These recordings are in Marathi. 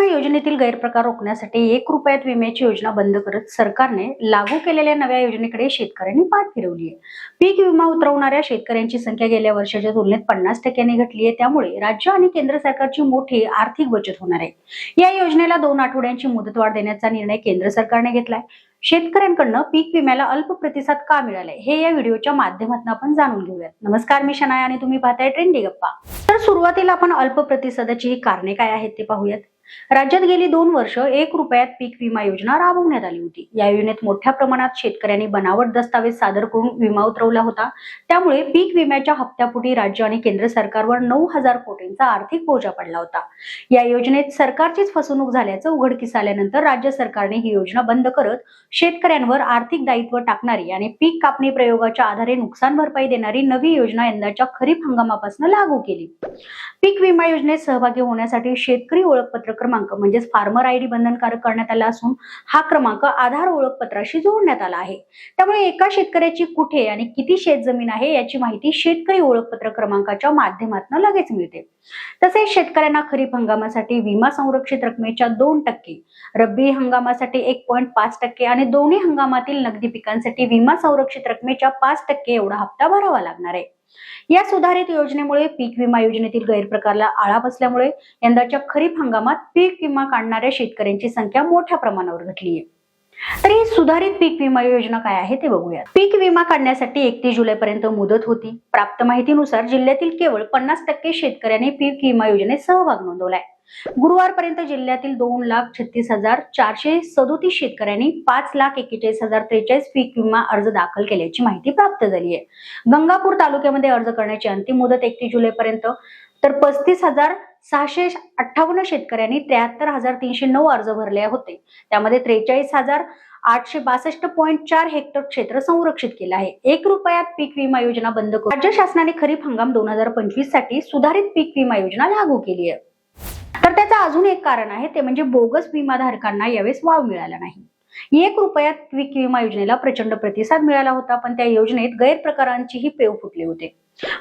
विमा योजनेतील गैरप्रकार रोखण्यासाठी एक रुपयात विम्याची योजना बंद करत सरकारने लागू केलेल्या नव्या योजनेकडे शेतकऱ्यांनी पाठ फिरवली आहे. पीक विमा उतरवणाऱ्या शेतकऱ्यांची संख्या गेल्या वर्षाच्या तुलनेत पन्नास टक्क्यांनी घटली आहे. त्यामुळे राज्य आणि केंद्र सरकारची मोठी आर्थिक बचत होणार आहे. या योजनेला दोन आठवड्यांची मुदतवाढ देण्याचा निर्णय केंद्र सरकारने घेतलाय. शेतकऱ्यांकडनं पीक विम्याला अल्प प्रतिसाद का मिळालाय हे या व्हिडिओच्या माध्यमातून आपण जाणून घेऊयात. नमस्कार मी शनाय आणि तुम्ही पाहताय ट्रेंडी गप्पा. तर सुरुवातीला आपण अल्प प्रतिसादाची ही कारणे काय आहेत ते पाहूयात. राज्यात गेली दोन वर्ष एक रुपयात पीक विमा योजना राबवण्यात आली होती. या योजनेत मोठ्या प्रमाणात शेतकऱ्यांनी बनावट दस्तावेज सादर करून विमा उतरवला होता. त्यामुळे पीक विम्याच्या हप्त्यापोटी राज्य आणि केंद्र सरकारवर नऊ हजार कोटींचा आर्थिक बोजा पडला होता. या योजनेत सरकारचीच फसवणूक झाल्याचं उघडकीस आल्यानंतर राज्य सरकारने ही योजना बंद करत शेतकऱ्यांवर आर्थिक दायित्व टाकणारी आणि पीक कापणी प्रयोगाच्या आधारे नुकसान भरपाई देणारी नवी योजना यंदाच्या खरीप हंगामापासून लागू केली. पीक विमा योजनेत सहभागी होण्यासाठी शेतकरी ओळखपत्र क्रमांक म्हणजेच फार्मर आयडी बंधनकारक करण्यात आला असून हा क्रमांक आधार ओळखपत्राशी जोडण्यात आला आहे. त्यामुळे एका शेतकऱ्याची कुठे आणि किती शेत जमीन आहे याची माहिती शेतकरी ओळखपत्र क्रमांकाच्या माध्यमातून लगेच मिळते. तसेच शेतकऱ्यांना खरीप हंगामासाठी विमा संरक्षित रकमेच्या दोन टक्के रब्बी हंगामासाठी एक पॉईंट पाच टक्के आणि दोन्ही हंगामातील नगदी पिकांसाठी विमा संरक्षित रकमेच्या पाच टक्के एवढा हप्ता भरावा लागणार आहे. या सुधारित योजनेमुळे पीक विमा योजनेतील गैरप्रकारला आळा बसल्यामुळे यंदाच्या खरीप हंगामात पीक विमा काढणाऱ्या शेतकऱ्यांची संख्या मोठ्या प्रमाणावर घटली आहे. तर ही सुधारित पीक विमा योजना काय आहे ते बघूया पीक विमा काढण्यासाठी एकतीस जुलै पर्यंत मुदत होती. प्राप्त माहितीनुसार जिल्ह्यातील केवळ पन्नास टक्के शेतकऱ्यांनी पीक विमा योजनेत सहभाग नोंदवलाय. गुरुवारपर्यंत जिल्ह्यातील दोन लाख छत्तीस हजार चारशे सदोतीस शेतकऱ्यांनी पाच लाख एक्केचाळीस हजार त्रेचाळीस पीक विमा अर्ज दाखल केल्याची माहिती प्राप्त झाली आहे. गंगापूर तालुक्यामध्ये अर्ज करण्याची अंतिम मुदत एकतीस जुलै पर्यंत तर पस्तीस हजार सहाशे अठ्ठावन्न शेतकऱ्यांनी त्र्याहत्तर हजार तीनशे नऊ अर्ज भरले होते. त्यामध्ये त्रेचाळीस हजार आठशे बासष्ट पॉईंट चार हेक्टर क्षेत्र संरक्षित केलं आहे. एक रुपयात पीक विमा योजना बंद करून राज्य शासनाने खरीप हंगाम दोन हजार पंचवीससाठी सुधारित पीक विमा योजना लागू केली आहे. तर त्याचं अजून एक कारण आहे ते म्हणजे बोगस विमाधारकांना यावेळेस वाव मिळाला नाही. एक रुपयात पीक विमा योजनेला प्रचंड प्रतिसाद मिळाला होता पण त्या योजनेत गैरप्रकारांचीही पेव फुटले होते.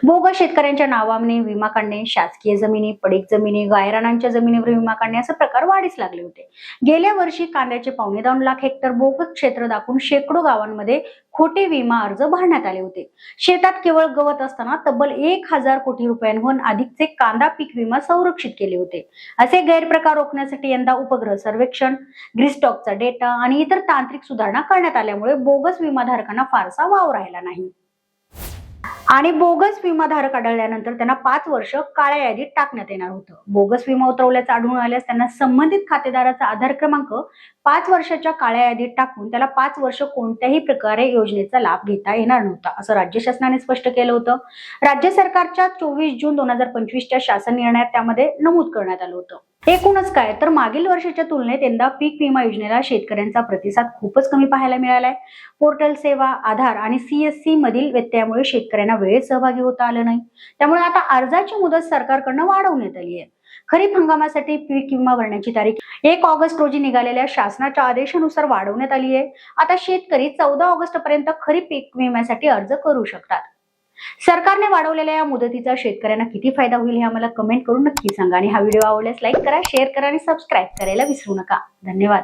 बोगस शेतकऱ्यांच्या नावाने विमा काढणे शासकीय जमिनी पडीक जमिनी गायरानांच्या जमिनीवर विमा काढणे असे प्रकार वाढीस लागले होते. गेल्या वर्षी कांद्याचे पावणे दोन लाख हेक्टर बोगस क्षेत्र दाखवून शेकडो गावांमध्ये खोटे विमा अर्ज भरण्यात आले होते. शेतात केवळ गवत असताना तब्बल एक हजार कोटी रुपयांहून अधिकचे कांदा पीक विमा संरक्षित केले होते. असे गैरप्रकार रोखण्यासाठी यंदा उपग्रह सर्वेक्षण ग्रीस्टॉकचा डेटा आणि इतर तांत्रिक सुधारणा करण्यात आल्यामुळे बोगस विमाधारकांना फारसा वाव राहिला नाही. आणि बोगस विमाधारक आढळल्यानंतर त्यांना पाच वर्ष काळ्या यादीत टाकण्यात येणार होतं. बोगस विमा उतरवल्याचं आढळून आल्यास त्यांना संबंधित खातेदाराचा आधार क्रमांक पाच वर्षाच्या काळ्या यादीत टाकून त्याला पाच वर्ष कोणत्याही प्रकारे योजनेचा लाभ घेता येणार नव्हता असं राज्य शासनाने स्पष्ट केलं होतं. राज्य सरकारच्या चोवीस जून दोन हजार पंचवीसच्या शासन निर्णयात त्यामध्ये नमूद करण्यात आलं होतं. एकूणच काय? तर मागील वर्षाच्या तुलनेत यंदा पीक विमा योजनेला शेतकऱ्यांचा प्रतिसाद खूपच कमी पाहायला मिळालाय. पोर्टल सेवा आधार आणि सीएससी मधील व्यत्ययामुळे शेतकऱ्यांना वेळेत सहभागी होता आलं नाही. त्यामुळे आता अर्जाची मुदत सरकारकडनं वाढवण्यात आली आहे. खरीप हंगामासाठी पीक विमा भरण्याची तारीख एक ऑगस्ट रोजी निघालेल्या शासनाच्या आदेशानुसार वाढवण्यात आली आहे. आता शेतकरी चौदा ऑगस्ट पर्यंत खरीप पीक विम्यासाठी अर्ज करू शकतात. सरकारने वाढवलेल्या या मुदतीचा शेतकऱ्यांना किती फायदा होईल हे आम्हाला कमेंट करून नक्की सांगा. आणि हा व्हिडिओ आवडल्यास लाईक करा शेअर करा आणि सबस्क्राईब करायला विसरू नका. धन्यवाद.